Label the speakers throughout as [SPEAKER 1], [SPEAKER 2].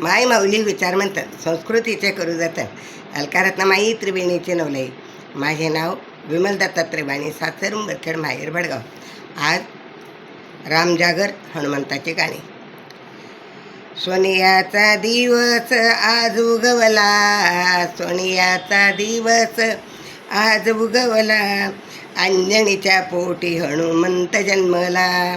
[SPEAKER 1] माय माऊली विचार म्हणतात संस्कृतीचे करू जातात अलकारत्न माई त्रिवेणीचे नवले. माझे नाव विमल दत्ता बाणी सासर उंबरखेड माहेर भडगाव आज रामजागर हनुमंताची गाणी. सोनियाचा दिवस आज उगवला सोनियाचा दिवस आज उगवला. अंजणीच्या पोटी हनुमंत जन्मला.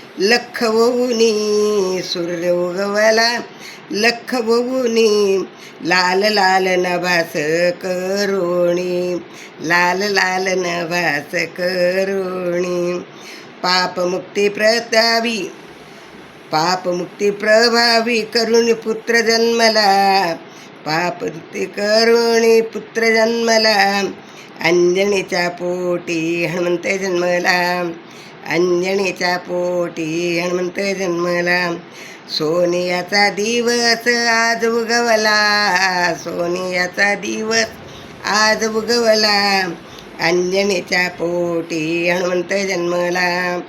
[SPEAKER 1] लख वहुनी सूर्य उगवला लख लाल लाल नभास करोणी लाल लाल नभास करोणी. पापमुक्ती प्रतावी पापमुक्ती प्रभावी करुणी पुत्र जन्मला पापमुक्ती करुणी पुत्र जन्मला अंजनीच्या पोटी हनुमंत जन्मला. अंजनीच्या पोटी हनुमंत जन्मला. सोनियाचा दिवस आज उगवला. सोनियाचा दिवस आज उगवला. अंजनीच्या पोटी हनुमंत जन्मला.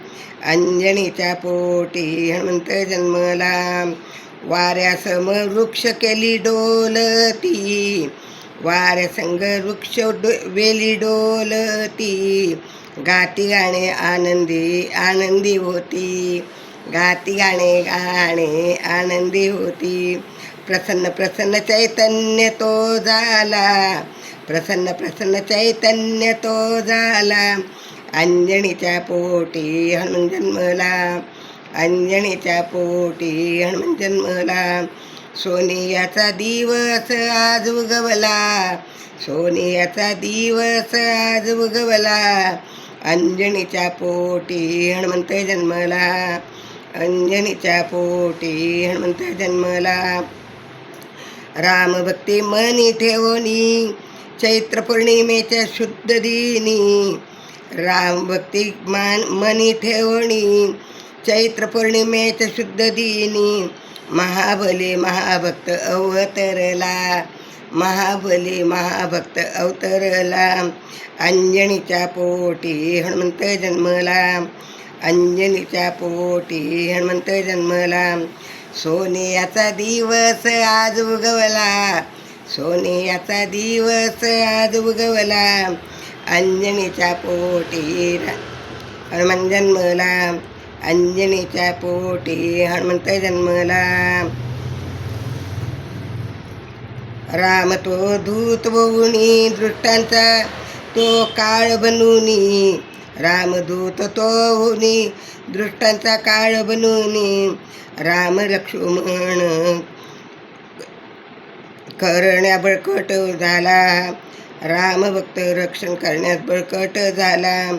[SPEAKER 1] अंजनीच्या पोटी हनुमंत जन्मला. वाऱ्यासम वृक्ष केली डोलती. वाऱ्यासंग वृक्ष डो वेली डोलती. गाती गाणे आनंदी आनंदी होती. गाती गाणे गाणे आनंदी होती. प्रसन्न प्रसन्न चैतन्य तो झाला. प्रसन्न प्रसन्न चैतन्य तो झाला. अंजणीच्या पोटी हनुमान जन्मला. अंजणीच्या पोटी हनुमान जन्मला. सोनियाचा दिवस आज उगवला. सोनियाचा दिवस आज उगवला. अंजनीच्या पोटी हनुमंत जन्मला. अंजनीच्या पोटी हनुमंत जन्मला. रामभक्ती मनी ठेवणी चैत्र पौर्णिमेच्या शुद्ध दिनी. रामभक्ती मान मनी ठेवणी चैत्र पौर्णिमेच्या शुद्ध दिनी. महाबली महाभक्त अवतरला. महाबली महाभक्त अवतरला. अंजनीच्या पोटी हनुमंत जन्मला. अंजनीच्या पोटी हनुमंत जन्मला. सोनियाचा दिवस आज उगवला. सोनियाचा दिवस आज उगवला. अंजनीच्या पोटी हनुमान जन्मला. अंजनीच्या पोटी हनुमंत जन्मला. राम तो दूत वहुनी दृष्टांचा तो काळ बनूनी. रामदूत तो होनी दृष्टांचा काळ बनूनी. राम लक्ष्मण करण्या बळकट झाला. रामभक्त रक्षण करण्यास बळकट झाला.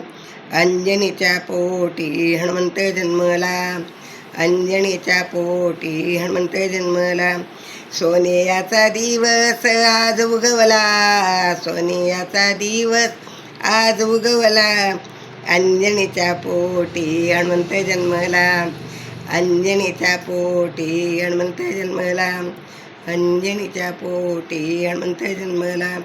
[SPEAKER 1] अंजनीच्या पोटी हनुमंत जन्मला. अंजनीच्या पोटी हनुमंत जन्मला. सोनियाचा दिवस आज उगवला. सोनियाचा दिवस आज उगवला. अंजनीच्या पोटी हनुमंत जन्मला. अंजनीच्या पोटी हनुमंत जन्मला. अंजनीच्या पोटी हनुमंत जन्मला.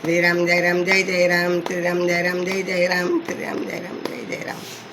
[SPEAKER 1] श्रीराम जय राम जय जय राम श्रीराम जय राम जय जय राम श्रीराम जय राम जय जय राम.